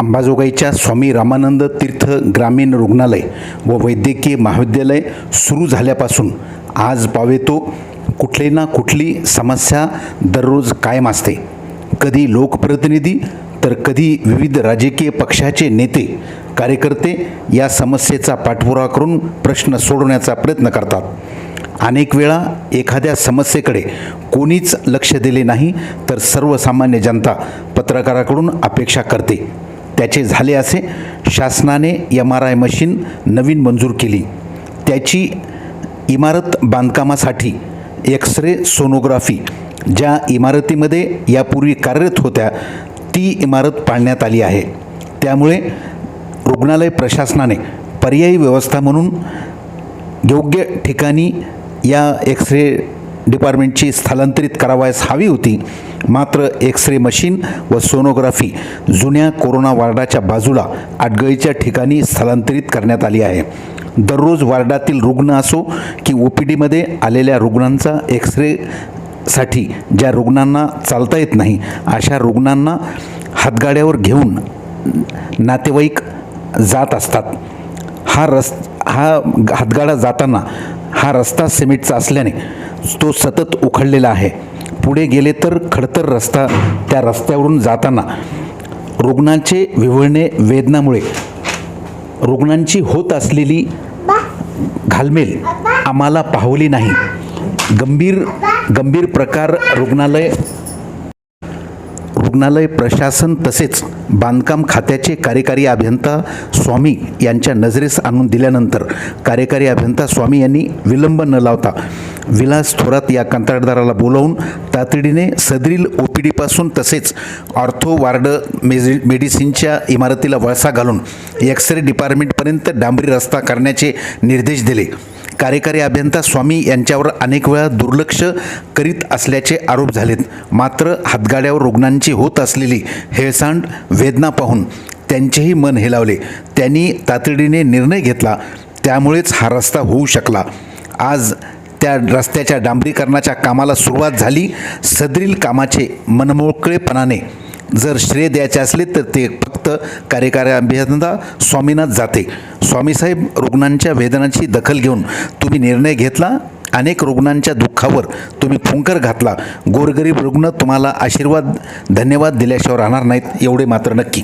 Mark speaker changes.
Speaker 1: अंबाजोगाईच्या स्वामी रामानंद तीर्थ ग्रामीण रुग्णालय व वैद्यकीय महाविद्यालय सुरू झाल्यापासून आज पावेतो कुठली ना कुठली समस्या दररोज कायम असते. कधी लोकप्रतिनिधी तर कधी विविध राजकीय पक्षाचे नेते कार्यकर्ते या समस्येचा पाठपुरावा करून प्रश्न सोडवण्याचा प्रयत्न करतात. अनेक वेळा एखाद्या समस्येकडे कोणीच लक्ष दिले नाही तर सर्वसामान्य जनता पत्रकाराकडून अपेक्षा करते. त्याचे झाले असे. शासनाने एम आर आय मशीन नवीन मंजूर केली. त्याची इमारत बांधकामासाठी एक्स रे सोनोग्राफी ज्या इमारतीमध्ये यापूर्वी कार्यरत होत्या ती इमारत पाडण्यात आली आहे. त्यामुळे रुग्णालय प्रशासनाने पर्यायी व्यवस्था म्हणून योग्य ठिकाणी या एक्स रे डिपार्टमेंटची स्थलांतरित करावयास हवी होती. मात्र एक्स रे मशीन व सोनोग्राफी जुन्या कोरोना वार्डाच्या बाजूला आडगळीच्या ठिकाणी स्थलांतरित करण्यात आली आहे. दररोज वार्डातील रुग्ण असो की ओ पी डीमध्ये आलेल्या रुग्णांचा एक्स रे साठी ज्या रुग्णांना चालता येत नाही अशा रुग्णांना हातगाड्यावर घेऊन नातेवाईक जात असतात. हा रस हा हातगाडा जाताना हा रस्ता सिमेंटचा असल्याने तो सतत उखडलेला आहे. पुढे गेले तर खडतर रस्ता त्या रस्त्यावरून जाताना रुग्णांचे विव्हळणे वेदनामुळे रुग्णांची होत असलेली घालमेल आम्हाला पाहवली नाही. गंभीर गंभीर प्रकार रुग्णालय रुग्णालय प्रशासन तसेच बांधकाम खात्याचे कार्यकारी अभियंता स्वामी यांच्या नजरेस आणून दिल्यानंतर कार्यकारी अभियंता स्वामी यांनी विलंब न लावता विलास थोरात या कंत्राटदाराला बोलावून तातडीने सदरील ओ पी डीपासून तसेच ऑर्थो वार्ड मेझि मेडिसिनच्या इमारतीला वळसा घालून एक्सरे डिपार्टमेंटपर्यंत डांबरी रस्ता करण्याचे निर्देश दिले. कार्यकारी अभियंता स्वामी यांच्यावर अनेक वेळा दुर्लक्ष करीत असल्याचे आरोप झालेत. मात्र हातगाड्यावर रुग्णांची होत असलेली हेळसांड वेदना पाहून त्यांचेही मन हेलावले. त्यांनी तातडीने निर्णय घेतला. त्यामुळेच हा रस्ता होऊ शकला. आज त्या रस्त्याच्या डांबरीकरणाच्या कामाला सुरुवात झाली. सदरील कामाचे मनमोकळेपणाने जर श्रेय द्यायचे असले तर ते फक्त कार्यकारी अभियंता स्वामीनाथ जाते. स्वामीसाहेब रुग्णांच्या वेदनांची दखल घेऊन तुम्ही निर्णय घेतला. अनेक रुग्णांच्या दुःखावर तुम्ही फुंकर घातला. गोरगरीब रुग्ण तुम्हाला आशीर्वाद धन्यवाद दिल्याशिवाय राहणार नाहीत एवढे मात्र नक्की.